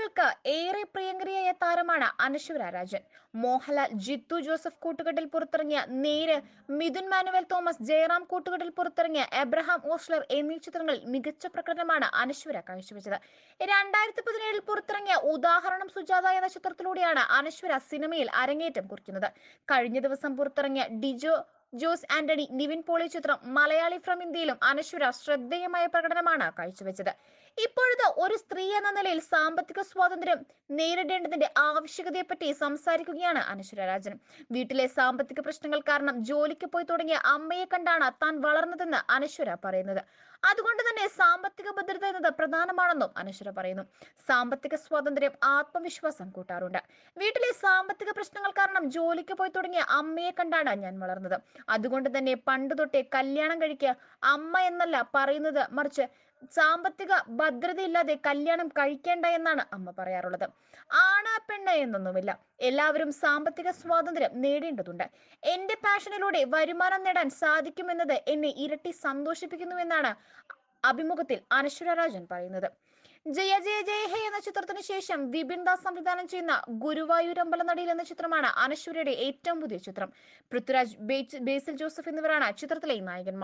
മലയാളികൾക്ക് ഏറെ പ്രിയങ്കരിയായ താരമാണ് അനശ്വര രാജൻ. മോഹൻലാൽ ജിത്തു ജോസഫ് കൂട്ടുകെട്ടിൽ പുറത്തിറങ്ങിയ നേര് മിഥുൻ മാനുവൽ തോമസ് ജയറാം കൂട്ടുകെട്ടിൽ പുറത്തിറങ്ങിയ എബ്രഹാം ഓസ്ലർ എന്നീ ചിത്രങ്ങളിൽ മികച്ച പ്രകടനമാണ് അനശ്വര കാഴ്ചവെച്ചത്. രണ്ടായിരത്തി പതിനേഴിൽ പുറത്തിറങ്ങിയ ഉദാഹരണം സുജാത എന്ന ചിത്രത്തിലൂടെയാണ് അനശ്വര സിനിമയിൽ അരങ്ങേറ്റം കുറിക്കുന്നത്. കഴിഞ്ഞ ദിവസം പുറത്തിറങ്ങിയ ഡിജോ ജോസ് ആന്റണി നിവിൻ പോളി ചിത്രം മലയാളി ഫ്രം ഇന്ത്യയിലും അനശ്വര ശ്രദ്ധേയമായ പ്രകടനമാണ് കാഴ്ചവെച്ചത്. ഇപ്പോഴത്തെ ഒരു സ്ത്രീ എന്ന നിലയിൽ സാമ്പത്തിക സ്വാതന്ത്ര്യം നേരിടേണ്ടതിന്റെ ആവശ്യകതയെപ്പറ്റി സംസാരിക്കുകയാണ് അനശ്വര രാജൻ. വീട്ടിലെ സാമ്പത്തിക പ്രശ്നങ്ങൾ കാരണം ജോലിക്ക് പോയി തുടങ്ങിയ അമ്മയെ കണ്ടാണ് താൻ വളർന്നതെന്ന് അനശ്വര പറയുന്നത്. അതുകൊണ്ട് തന്നെ സാമ്പത്തിക ഭദ്രത എന്നത് പ്രധാനമാണെന്നും അനശ്വര പറയുന്നു. സാമ്പത്തിക സ്വാതന്ത്ര്യം ആത്മവിശ്വാസം കൂട്ടാറുണ്ട്. വീട്ടിലെ സാമ്പത്തിക പ്രശ്നങ്ങൾ കാരണം ജോലിക്ക് പോയി തുടങ്ങിയ അമ്മയെ കണ്ടാണ് ഞാൻ വളർന്നത്. അതുകൊണ്ട് തന്നെ പണ്ട് തൊട്ടേ കല്യാണം കഴിക്കുക അമ്മ എന്നല്ല പറയുന്നത് മറിച്ച് സാമ്പത്തിക ഭദ്രതയില്ലാതെ കല്യാണം കഴിക്കേണ്ട എന്നാണ് അമ്മ പറയാറുള്ളത്. ആണ് പെണ്ണ് എന്നൊന്നുമില്ല. എല്ലാവരും സാമ്പത്തിക സ്വാതന്ത്ര്യം നേടേണ്ടതുണ്ട്. എന്റെ പാഷനിലൂടെ വരുമാനം നേടാൻ സാധിക്കുമെന്നത് എന്നെ ഇരട്ടി സന്തോഷിപ്പിക്കുന്നുവെന്നാണ് അഭിമുഖത്തിൽ അനശ്വരരാജൻ പറയുന്നത്. ജയ ജയ ജയ ഹേ എന്ന ചിത്രത്തിന് ശേഷം വിപിൻ ദാസ് സംവിധാനം ചെയ്യുന്ന ഗുരുവായൂരമ്പല നടിയിൽ എന്ന ചിത്രമാണ് അനശ്വരയുടെ ഏറ്റവും പുതിയ ചിത്രം. പൃഥ്വിരാജ് ബേസിൽ ജോസഫ് എന്നിവരാണ് ചിത്രത്തിലെ നായകന്മാർ.